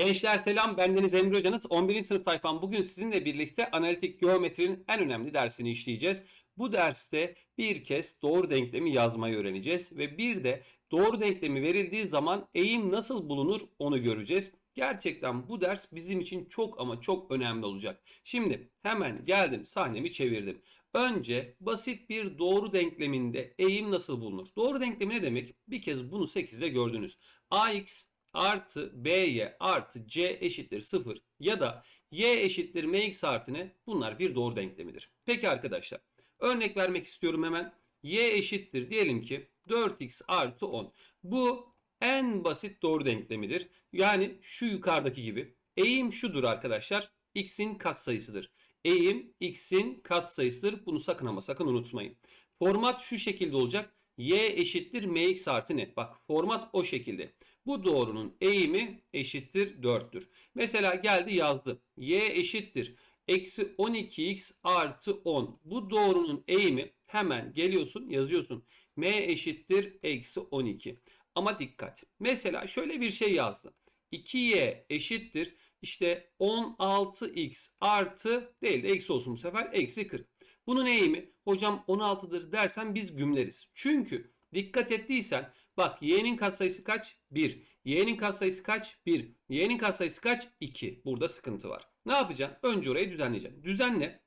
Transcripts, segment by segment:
Gençler selam bendeniz Emre Hocanız. 11. sınıf tayfam bugün sizinle birlikte analitik geometrinin en önemli dersini işleyeceğiz. Bu derste bir kez doğru denklemi yazmayı öğreneceğiz ve bir de doğru denklemi verildiği zaman eğim nasıl bulunur onu göreceğiz. Gerçekten bu ders bizim için çok ama çok önemli olacak. Şimdi hemen geldim sahnemi çevirdim. Önce basit bir doğru denkleminde eğim nasıl bulunur? Doğru denklemi ne demek? Bir kez bunu 8'de gördünüz. ax artı by artı c eşittir 0 ya da y eşittir mx artı ne? Bunlar bir doğru denklemidir. Peki arkadaşlar örnek vermek istiyorum hemen. y eşittir diyelim ki 4x artı 10. Bu en basit doğru denklemidir. Yani şu yukarıdaki gibi. Eğim şudur arkadaşlar. x'in katsayısıdır. Eğim x'in katsayısıdır. Bunu sakın ama sakın unutmayın. Format şu şekilde olacak. y eşittir mx artı ne? Bak format o şekilde. Bu doğrunun eğimi eşittir 4'tür. Mesela geldi yazdı. y eşittir. Eksi 12x artı 10. Bu doğrunun eğimi hemen geliyorsun yazıyorsun. m eşittir eksi 12. Ama dikkat. Mesela şöyle bir şey yazdı. 2y eşittir. İşte 16x artı değil de eksi olsun bu sefer eksi 40. Bunun eğimi hocam 16'dır dersen biz gümleriz. Çünkü dikkat ettiysen bak y'nin katsayısı kaç? 1. Y'nin katsayısı kaç? 1. Y'nin katsayısı kaç? 2. Burada sıkıntı var. Ne yapacaksın? Önce orayı düzenleyeceksin. Düzenle.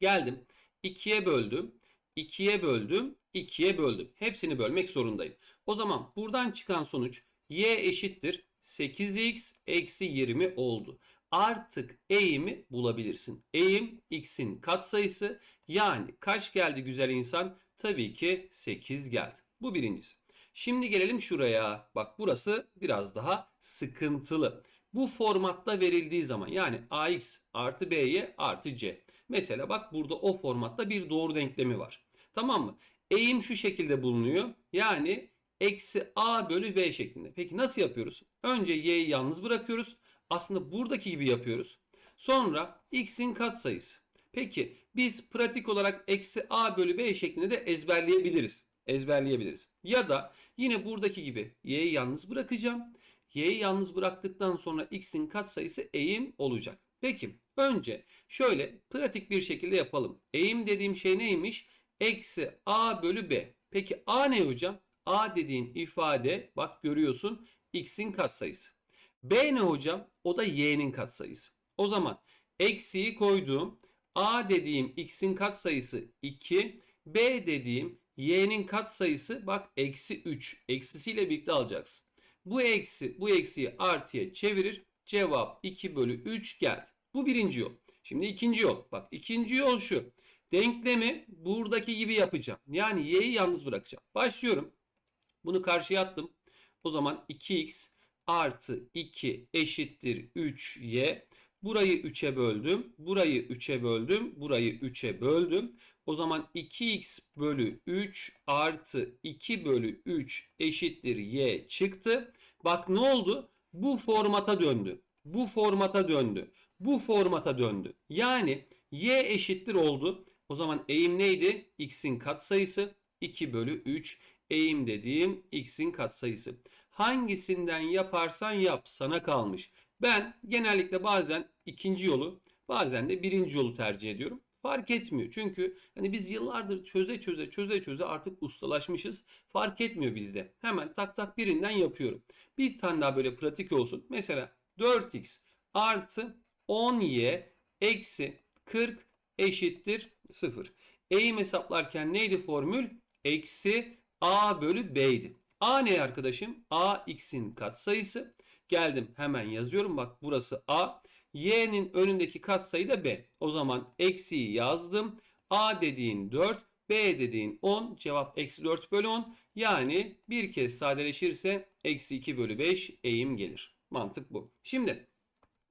Geldim. 2'ye böldüm. 2'ye böldüm. 2'ye böldüm. Hepsini bölmek zorundayım. O zaman buradan çıkan sonuç y eşittir 8x eksi 20 oldu. Artık eğimi bulabilirsin. Eğim x'in katsayısı yani kaç geldi güzel insan? Tabii ki 8 geldi. Bu birincisi. Şimdi gelelim şuraya. Bak burası biraz daha sıkıntılı. Bu formatta verildiği zaman yani ax artı by artı c. Mesela bak burada o formatta bir doğru denklemi var. Tamam mı? Eğim şu şekilde bulunuyor. Yani eksi a bölü b şeklinde. Peki nasıl yapıyoruz? Önce y'yi yalnız bırakıyoruz. Aslında buradaki gibi yapıyoruz. Sonra x'in katsayısı. Peki biz pratik olarak eksi a bölü b şeklinde de ezberleyebiliriz. Ezberleyebiliriz. Ya da yine buradaki gibi y'yi yalnız bırakacağım. Y'yi yalnız bıraktıktan sonra x'in katsayısı eğim olacak. Peki önce şöyle pratik bir şekilde yapalım. Eğim dediğim şey neymiş? Eksi a bölü b. Peki a ne hocam? a dediğin ifade bak görüyorsun x'in katsayısı. b ne hocam? O da y'nin katsayısı. O zaman eksiyi koyduğum a dediğim x'in katsayısı 2. b dediğim y'nin katsayısı bak eksi 3. Eksisiyle birlikte alacaksın. Bu eksi bu eksiyi artıya çevirir. Cevap 2 bölü 3 geldi. Bu birinci yol. Şimdi ikinci yol. Bak ikinci yol şu. Denklemi buradaki gibi yapacağım. Yani y'yi yalnız bırakacağım. Başlıyorum. Bunu karşıya attım. O zaman 2x artı 2 eşittir 3y. Burayı 3'e böldüm. Burayı 3'e böldüm. Burayı 3'e böldüm. O zaman 2x bölü 3 artı 2 bölü 3 eşittir y çıktı. Bak ne oldu? Bu formata döndü. Bu formata döndü. Bu formata döndü. Yani y eşittir oldu. O zaman eğim neydi? x'in katsayısı 2 bölü 3. Eğim dediğim x'in katsayısı. Hangisinden yaparsan yap sana kalmış. Ben genellikle bazen ikinci yolu bazen de birinci yolu tercih ediyorum. Fark etmiyor. Çünkü hani biz yıllardır çöze çöze çöze çöze artık ustalaşmışız. Fark etmiyor bizde. Hemen tak tak birinden yapıyorum. Bir tane daha böyle pratik olsun. Mesela 4x artı 10y eksi 40 eşittir 0. Eğim hesaplarken neydi formül? Eksi a bölü b'ydi. a ne arkadaşım? a x'in katsayısı. Geldim hemen yazıyorum. Bak burası a. Y'nin önündeki katsayı da B. O zaman eksiyi yazdım. A dediğin 4, B dediğin 10. Cevap eksi 4 bölü 10. Yani bir kez sadeleşirse eksi 2 bölü 5 eğim gelir. Mantık bu. Şimdi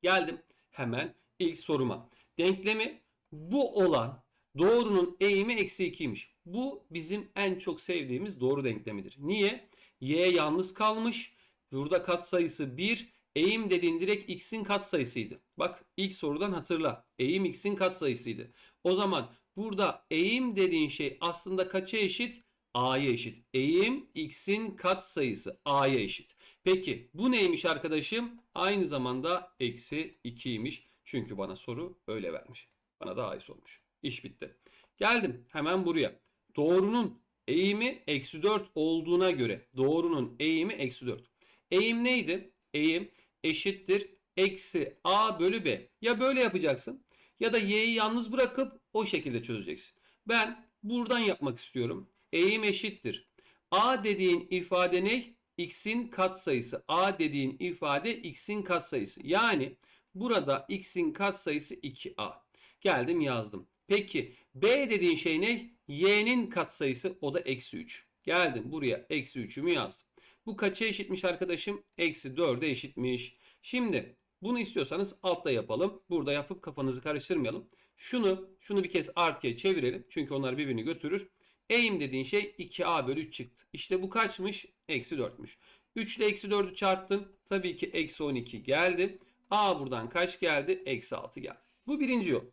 geldim hemen ilk soruma. Denklemi bu olan doğrunun eğimi eksi 2'ymiş. Bu bizim en çok sevdiğimiz doğru denklemidir. Niye? Y yalnız kalmış. Burada katsayısı 1. Eğim dediğin direkt x'in katsayısıydı. Bak ilk sorudan hatırla. Eğim x'in katsayısıydı. O zaman burada eğim dediğin şey aslında kaça eşit? A'ya eşit. Eğim x'in katsayısı A'ya eşit. Peki bu neymiş arkadaşım? Aynı zamanda eksi 2'ymiş. Çünkü bana soru öyle vermiş. Bana da ay sormuş. İş bitti. Geldim hemen buraya. Doğrunun eğimi eksi 4 olduğuna göre doğrunun eğimi eksi 4. Eğim neydi? Eğim eşittir eksi a bölü b. Ya böyle yapacaksın ya da y'yi yalnız bırakıp o şekilde çözeceksin. Ben buradan yapmak istiyorum. Eğim eşittir. a dediğin ifade ne? x'in katsayısı. a dediğin ifade x'in katsayısı. Yani burada x'in katsayısı 2a. Geldim yazdım. Peki b dediğin şey ne? y'nin katsayısı o da eksi 3. Geldim buraya eksi 3'ümü yazdım. Bu kaça eşitmiş arkadaşım? Eksi 4'e eşitmiş. Şimdi bunu istiyorsanız altta yapalım. Burada yapıp kafanızı karıştırmayalım. Şunu şunu bir kez artıya çevirelim. Çünkü onlar birbirini götürür. Eğim dediğin şey 2a bölü 3 çıktı. İşte bu kaçmış? Eksi 4'müş. 3 ile eksi 4'ü çarptın. Tabii ki eksi 12 geldi. A buradan kaç geldi? Eksi 6 geldi. Bu birinci yol.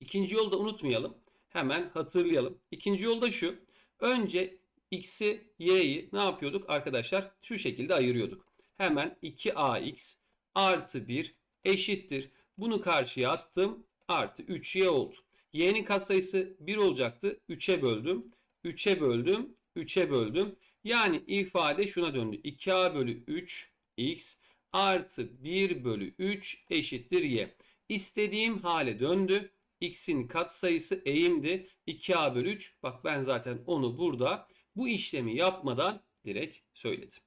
İkinci yolu da unutmayalım. Hemen hatırlayalım. İkinci yol da şu. Önce x'i, y'yi ne yapıyorduk arkadaşlar? Şu şekilde ayırıyorduk. Hemen 2ax artı 1 eşittir. Bunu karşıya attım. Artı 3y oldu. Y'nin katsayısı 1 olacaktı. 3'e böldüm. 3'e böldüm. 3'e böldüm. Yani ifade şuna döndü. 2a bölü 3 x artı 1 bölü 3 eşittir y. İstediğim hale döndü. x'in katsayısı eğimdi. 2a bölü 3. Bak ben zaten onu burada bu işlemi yapmadan direkt söyledim.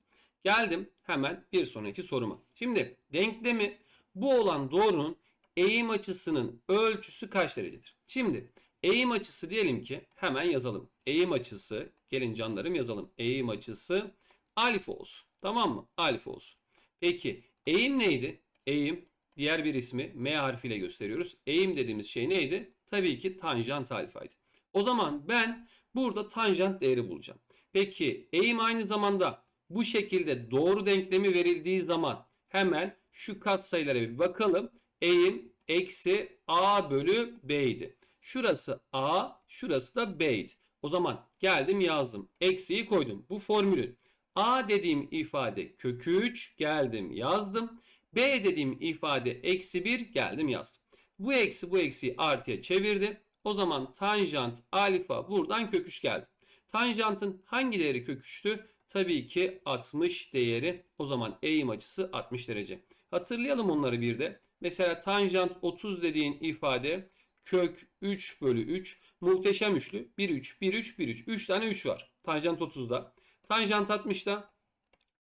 Geldim hemen bir sonraki soruma. Şimdi denklemi bu olan doğrunun eğim açısının ölçüsü kaç derecedir? Şimdi eğim açısı diyelim ki hemen yazalım. Eğim açısı gelin canlarım yazalım. Eğim açısı alfa olsun. Tamam mı? Alfa olsun. Peki eğim neydi? Eğim diğer bir ismi M harfiyle gösteriyoruz. Eğim dediğimiz şey neydi? Tabii ki tanjant alfaydı. O zaman ben burada tanjant değeri bulacağım. Peki eğim aynı zamanda bu şekilde doğru denklemi verildiği zaman hemen şu katsayılara bir bakalım. Eğim eksi a bölü b idi. Şurası a, şurası da b'ydi. O zaman geldim yazdım. Eksiyi koydum. Bu formülün a dediğim ifade kök 3 geldim yazdım. b dediğim ifade eksi 1 geldim yazdım. Bu eksi bu eksiyi artıya çevirdi. O zaman tanjant alfa buradan kök 3 geldi. Tanjantın hangi değeri kök 3'tü? Tabii ki 60 değeri. O zaman eğim açısı 60 derece. Hatırlayalım onları bir de. Mesela tanjant 30 dediğin ifade kök 3 bölü 3 muhteşem üçlü. 1 3 1 3 1 3. 3 tane 3 var. Tanjant 30'da. Tanjant 60'da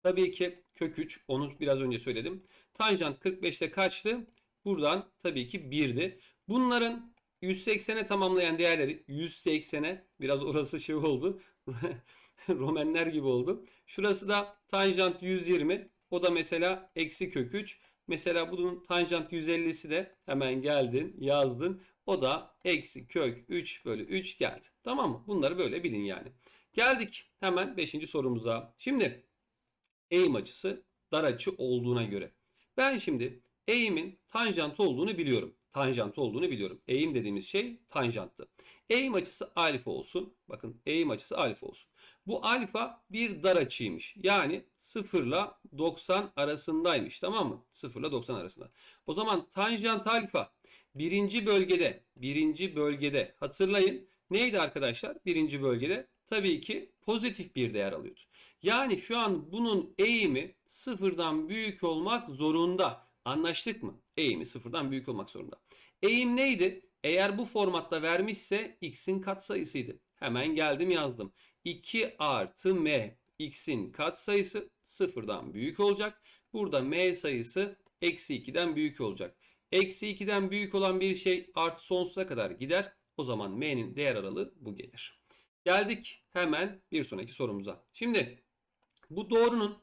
tabii ki kök 3. Onu biraz önce söyledim. Tanjant 45'te kaçtı? Buradan tabii ki 1'di. Bunların 180'e tamamlayan değerleri 180'e biraz orası şey oldu. Romenler gibi oldu. Şurası da tanjant 120. O da mesela eksi kök 3. Mesela bunun tanjant 150'si de hemen geldin yazdın. O da eksi kök 3 bölü 3 geldi. Tamam mı? Bunları böyle bilin yani. Geldik hemen 5. sorumuza. Şimdi eğim açısı dar açı olduğuna göre. Ben şimdi eğimin tanjantı olduğunu biliyorum. Tanjantı olduğunu biliyorum. Eğim dediğimiz şey tanjanttı. Eğim açısı alfa olsun. Bakın eğim açısı alfa olsun. Bu alfa bir dar açıymış. Yani 0 ile 90 arasındaymış. Tamam mı? 0 ile 90 arasında. O zaman tanjant alfa birinci bölgede birinci bölgede hatırlayın neydi arkadaşlar? Birinci bölgede tabii ki pozitif bir değer alıyordu. Yani şu an bunun eğimi sıfırdan büyük olmak zorunda. Anlaştık mı? Eğimi sıfırdan büyük olmak zorunda. Eğim neydi? Eğer bu formatta vermişse x'in katsayısıydı. Hemen geldim yazdım. 2 artı m x'in katsayısı sıfırdan büyük olacak. Burada m sayısı eksi 2'den büyük olacak. Eksi 2'den büyük olan bir şey artı sonsuza kadar gider. O zaman m'nin değer aralığı bu gelir. Geldik hemen bir sonraki sorumuza. Şimdi bu doğrunun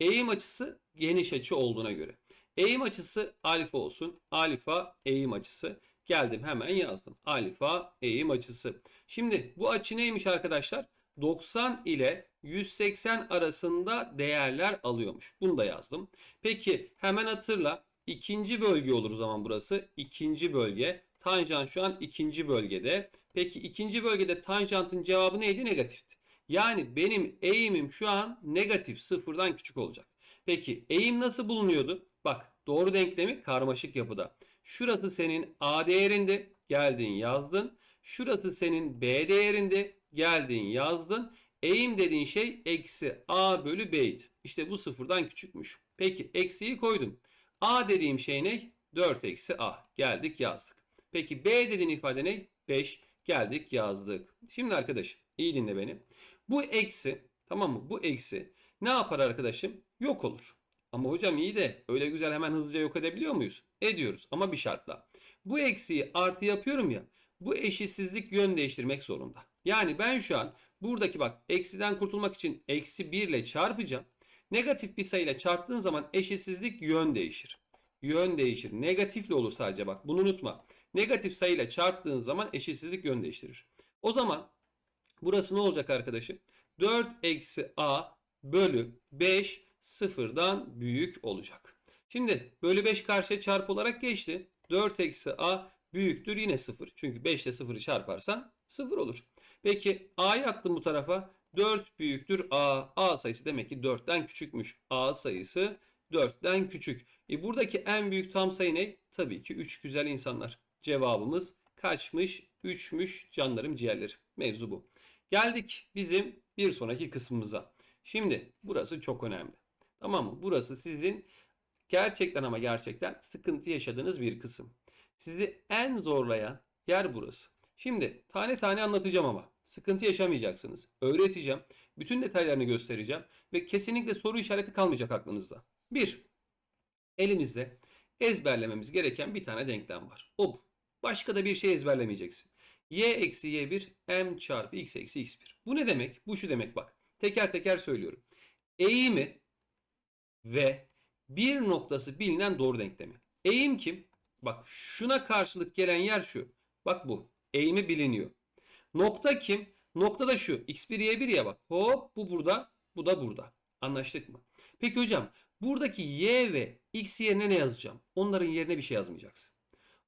eğim açısı geniş açı olduğuna göre. Eğim açısı alfa olsun. Alfa eğim açısı. Geldim hemen yazdım. Alfa eğim açısı. Şimdi bu açı neymiş arkadaşlar? 90 ile 180 arasında değerler alıyormuş. Bunu da yazdım. Peki hemen hatırla. İkinci bölge olur o zaman burası. İkinci bölge. Tanjant şu an ikinci bölgede. Peki ikinci bölgede tanjantın cevabı neydi? Negatifti. Yani benim eğimim şu an negatif sıfırdan küçük olacak. Peki eğim nasıl bulunuyordu? Bak doğru denklemi karmaşık yapıda. Şurası senin A değerinde geldin yazdın. Şurası senin B değerinde geldin yazdın. Eğim dediğin şey eksi A bölü B'ydi. İşte bu sıfırdan küçükmüş. Peki eksiyi koydum. A dediğim şey ne? 4 eksi A. Geldik yazdık. Peki B dediğin ifade ne? 5. Geldik yazdık. Şimdi arkadaşım iyi dinle beni. Bu eksi tamam mı? Bu eksi ne yapar arkadaşım? Yok olur. Ama hocam iyi de öyle güzel hemen hızlıca yok edebiliyor muyuz? Ediyoruz ama bir şartla. Bu eksiği artı yapıyorum ya. Bu eşitsizlik yön değiştirmek zorunda. Yani ben şu an buradaki bak eksiden kurtulmak için eksi 1 ile çarpacağım. Negatif bir sayıyla çarptığın zaman eşitsizlik yön değişir. Yön değişir. Negatifle olur sadece bak bunu unutma. Negatif sayıyla çarptığın zaman eşitsizlik yön değiştirir. O zaman burası ne olacak arkadaşım? 4 eksi a bölü 5 sıfırdan büyük olacak. Şimdi bölü 5 karşıya çarpı olarak geçti. 4 eksi a büyüktür yine 0. Çünkü 5 ile 0'ı çarparsan 0 olur. Peki a'yı attım bu tarafa. 4 büyüktür a. a sayısı demek ki 4'ten küçükmüş. a sayısı 4'ten küçük. E buradaki en büyük tam sayı ne? Tabii ki 3 güzel insanlar. Cevabımız kaçmış? 3'müş canlarım ciğerlerim. Mevzu bu. Geldik bizim bir sonraki kısmımıza. Şimdi burası çok önemli. Tamam mı? Burası sizin gerçekten ama gerçekten sıkıntı yaşadığınız bir kısım. Sizi en zorlayan yer burası. Şimdi tane tane anlatacağım ama sıkıntı yaşamayacaksınız. Öğreteceğim. Bütün detaylarını göstereceğim ve kesinlikle soru işareti kalmayacak aklınızda. 1. Elimizde ezberlememiz gereken bir tane denklem var. O bu. Başka da bir şey ezberlemeyeceksin. y eksi y1 m çarpı x eksi x1. Bu ne demek? Bu şu demek bak. Teker teker söylüyorum. Eğimi ve bir noktası bilinen doğru denklemi. Eğim kim? Bak şuna karşılık gelen yer şu. Bak bu. Eğimi biliniyor. Nokta kim? Nokta da şu. x1 y1 ya bak. Hop bu burada. Bu da burada. Anlaştık mı? Peki hocam buradaki y ve x yerine ne yazacağım? Onların yerine bir şey yazmayacaksın.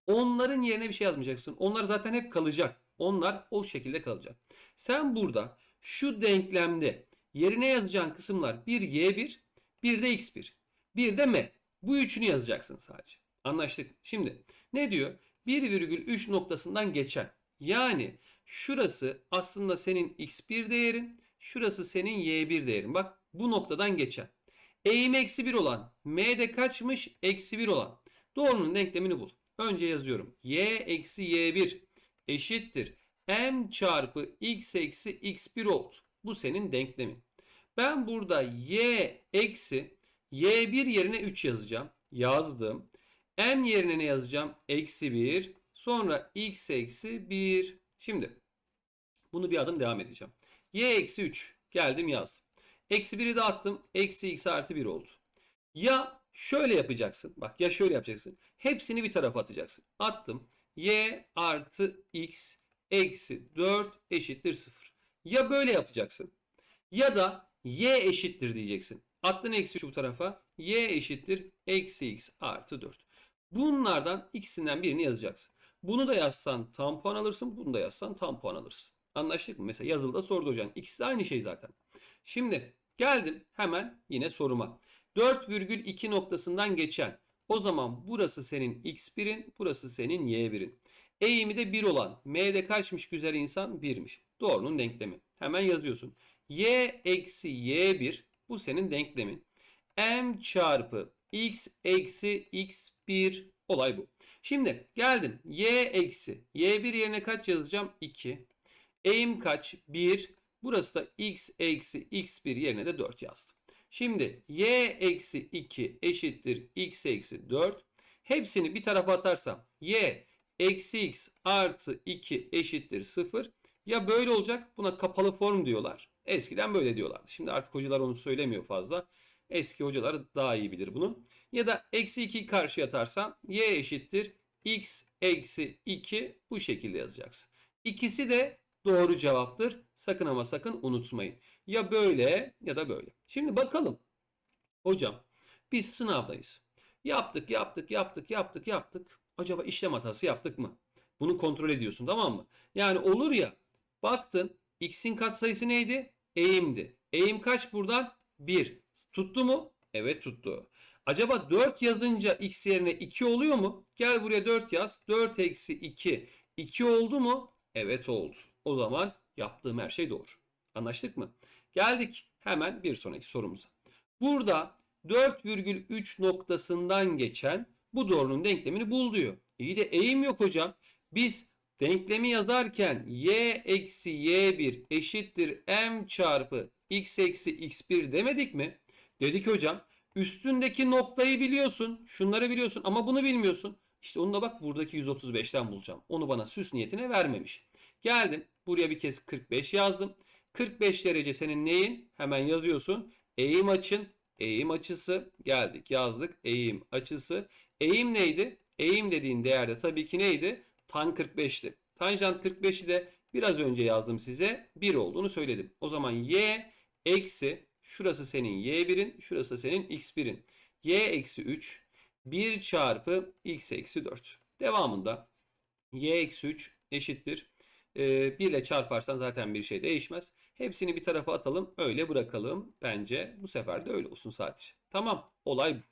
Onların yerine bir şey yazmayacaksın. Onlar zaten hep kalacak. Onlar o şekilde kalacak. Sen burada şu denklemde yerine yazacağın kısımlar bir y1, bir de x1, bir de m. Bu üçünü yazacaksın sadece. Anlaştık. Şimdi ne diyor? 1,3 noktasından geçen. Yani şurası aslında senin x1 değerin, şurası senin y1 değerin. Bak bu noktadan geçen. Eğim eksi 1 olan, m'de kaçmış? Eksi 1 olan. Doğrunun denklemini bul. Önce yazıyorum. y eksi y1 eşittir. m çarpı x eksi x1 oldu. Bu senin denklemin. Ben burada y eksi y1 yerine 3 yazacağım. Yazdım. m yerine ne yazacağım? Eksi 1. Sonra x eksi 1. Şimdi bunu bir adım devam edeceğim. y eksi 3. Geldim yaz. Eksi 1'i de attım. Eksi x artı 1 oldu. Ya şöyle yapacaksın. Bak ya şöyle yapacaksın. Hepsini bir tarafa atacaksın. Attım. y artı x eksi 4 eşittir 0. Ya böyle yapacaksın. Ya da y eşittir diyeceksin. Attın eksi 3 bu tarafa. y eşittir eksi x artı 4. Bunlardan ikisinden birini yazacaksın. Bunu da yazsan tam puan alırsın. Bunu da yazsan tam puan alırsın. Anlaştık mı? Mesela yazılıda sordu hocam. İkisi de aynı şey zaten. Şimdi geldim hemen yine soruma. 4,2 noktasından geçen. O zaman burası senin x1'in, burası senin y1'in. Eğimi de 1 olan. M'de kaçmış güzel insan? 1'miş. Doğrunun denklemi. Hemen yazıyorsun. Y eksi y1 bu senin denklemin. m çarpı x eksi x1 olay bu. Şimdi geldim. y eksi y1 yerine kaç yazacağım? 2. Eğim kaç? 1. Burası da x eksi x1 yerine de 4 yazdım. Şimdi y eksi 2 eşittir x eksi 4. Hepsini bir tarafa atarsam y eksi x artı 2 eşittir 0. Ya böyle olacak buna kapalı form diyorlar. Eskiden böyle diyorlardı. Şimdi artık hocalar onu söylemiyor fazla. Eski hocalar daha iyi bilir bunu. Ya da eksi 2 karşıya atarsam y eşittir x eksi 2 bu şekilde yazacaksın. İkisi de doğru cevaptır. Sakın ama sakın unutmayın. Ya böyle ya da böyle. Şimdi bakalım. Hocam biz sınavdayız. Yaptık, yaptık, yaptık, yaptık, yaptık. Acaba işlem hatası yaptık mı? Bunu kontrol ediyorsun tamam mı? Yani olur ya baktın x'in katsayısı neydi? Eğimdi. Eğim kaç buradan? 1. Tuttu mu? Evet tuttu. Acaba 4 yazınca x yerine 2 oluyor mu? Gel buraya 4 yaz. 4 eksi 2. 2 oldu mu? Evet oldu. O zaman yaptığım her şey doğru. Anlaştık mı? Geldik hemen bir sonraki sorumuza. Burada 4,3 noktasından geçen bu doğrunun denklemini bul diyor. İyi de eğim yok hocam. Biz denklemi yazarken y eksi y1 eşittir m çarpı x eksi x1 demedik mi? Dedik hocam. Üstündeki noktayı biliyorsun. Şunları biliyorsun ama bunu bilmiyorsun. İşte onu da bak buradaki 135'ten bulacağım. Onu bana süs niyetine vermemiş. Geldim. Buraya bir kez 45 yazdım. 45 derece senin neyin? Hemen yazıyorsun. Eğim açın. Eğim açısı. Geldik yazdık. Eğim açısı. Eğim neydi? Eğim dediğin değerde tabii ki neydi? Tan 45'ti. Tanjant 45'i de biraz önce yazdım size. 1 olduğunu söyledim. O zaman y eksi şurası senin y1'in şurası senin x1'in. y eksi 3 1 çarpı x eksi 4. Devamında y eksi 3 eşittir. Ee, 1 ile çarparsan zaten bir şey değişmez. Hepsini bir tarafa atalım. Öyle bırakalım. Bence bu sefer de öyle olsun sadece. Tamam. Olay bu.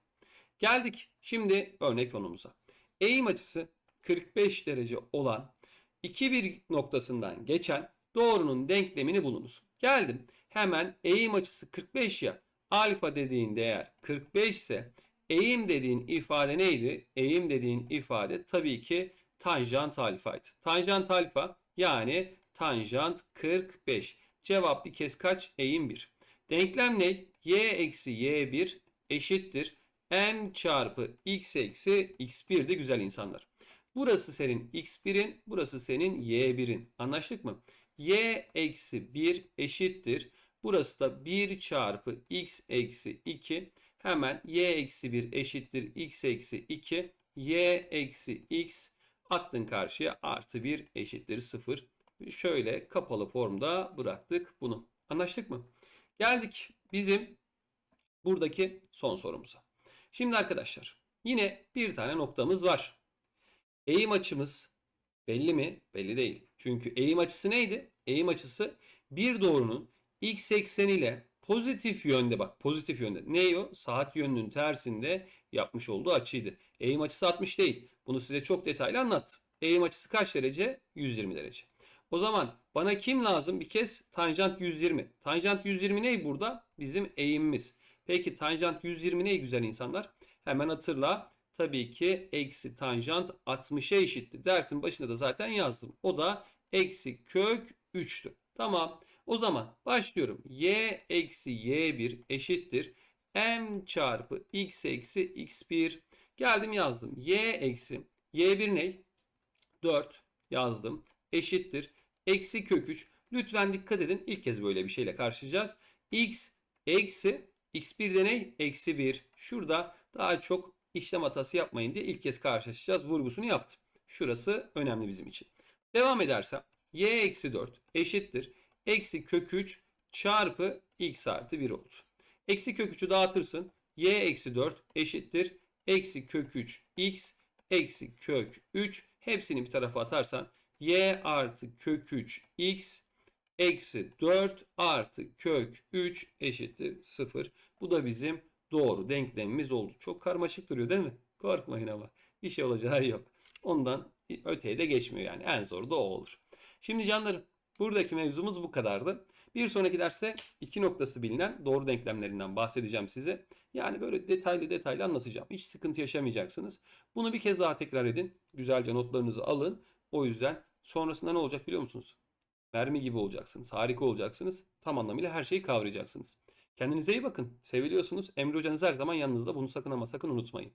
Geldik şimdi örnek konumuza. Eğim açısı 45 derece olan iki bir noktasından geçen doğrunun denklemini bulunuz. Geldim. Hemen eğim açısı 45 ya. Alfa dediğin değer 45 ise eğim dediğin ifade neydi? Eğim dediğin ifade tabii ki tanjant alfaydı. Tanjant alfa yani tanjant 45. Cevap bir kez kaç? Eğim 1. Denklem ne? y eksi y1 eşittir m çarpı x eksi x1'di güzel insanlar. Burası senin x1'in, burası senin y1'in. Anlaştık mı? y eksi 1 eşittir. Burası da 1 çarpı x eksi 2. Hemen y eksi 1 eşittir x eksi 2. y eksi x attın karşıya artı 1 eşittir 0. Şöyle kapalı formda bıraktık bunu. Anlaştık mı? Geldik bizim buradaki son sorumuza. Şimdi arkadaşlar yine bir tane noktamız var. Eğim açımız belli mi? Belli değil. Çünkü eğim açısı neydi? Eğim açısı bir doğrunun x ekseni ile pozitif yönde bak pozitif yönde. Ne o? Saat yönünün tersinde yapmış olduğu açıydı. Eğim açısı 60 değil. Bunu size çok detaylı anlattım. Eğim açısı kaç derece? 120 derece. O zaman bana kim lazım? Bir kez tanjant 120. Tanjant 120 ne burada? Bizim eğimimiz. Peki tanjant 120 ne güzel insanlar? Hemen hatırla. Tabii ki eksi tanjant 60'a eşitti. Dersin başında da zaten yazdım. O da eksi kök 3'tü. Tamam. O zaman başlıyorum. y eksi y1 eşittir. m çarpı x eksi x1. Geldim yazdım. y eksi y1 ne? 4 yazdım. Eşittir. Eksi kök 3. Lütfen dikkat edin. İlk kez böyle bir şeyle karşılayacağız. x eksi x1 de ne? Eksi 1. Şurada daha çok işlem hatası yapmayın diye ilk kez karşılaşacağız. Vurgusunu yaptım. Şurası önemli bizim için. Devam edersem y eksi 4 eşittir. Eksi kök 3 çarpı x artı 1 oldu. Eksi kök 3'ü dağıtırsın. y eksi 4 eşittir. Eksi kök 3 x eksi kök 3 hepsini bir tarafa atarsan y artı kök 3 x eksi 4 artı kök 3 eşittir 0. Bu da bizim doğru denklemimiz oldu. Çok karmaşık duruyor değil mi? Korkmayın ama bir şey olacağı yok. Ondan öteye de geçmiyor yani. En zoru da o olur. Şimdi canlarım buradaki mevzumuz bu kadardı. Bir sonraki derste iki noktası bilinen doğru denklemlerinden bahsedeceğim size. Yani böyle detaylı detaylı anlatacağım. Hiç sıkıntı yaşamayacaksınız. Bunu bir kez daha tekrar edin. Güzelce notlarınızı alın. O yüzden sonrasında ne olacak biliyor musunuz? Mermi gibi olacaksınız. Harika olacaksınız. Tam anlamıyla her şeyi kavrayacaksınız. Kendinize iyi bakın. Seviliyorsunuz. Emre hocanız her zaman yanınızda. Bunu sakın ama sakın unutmayın.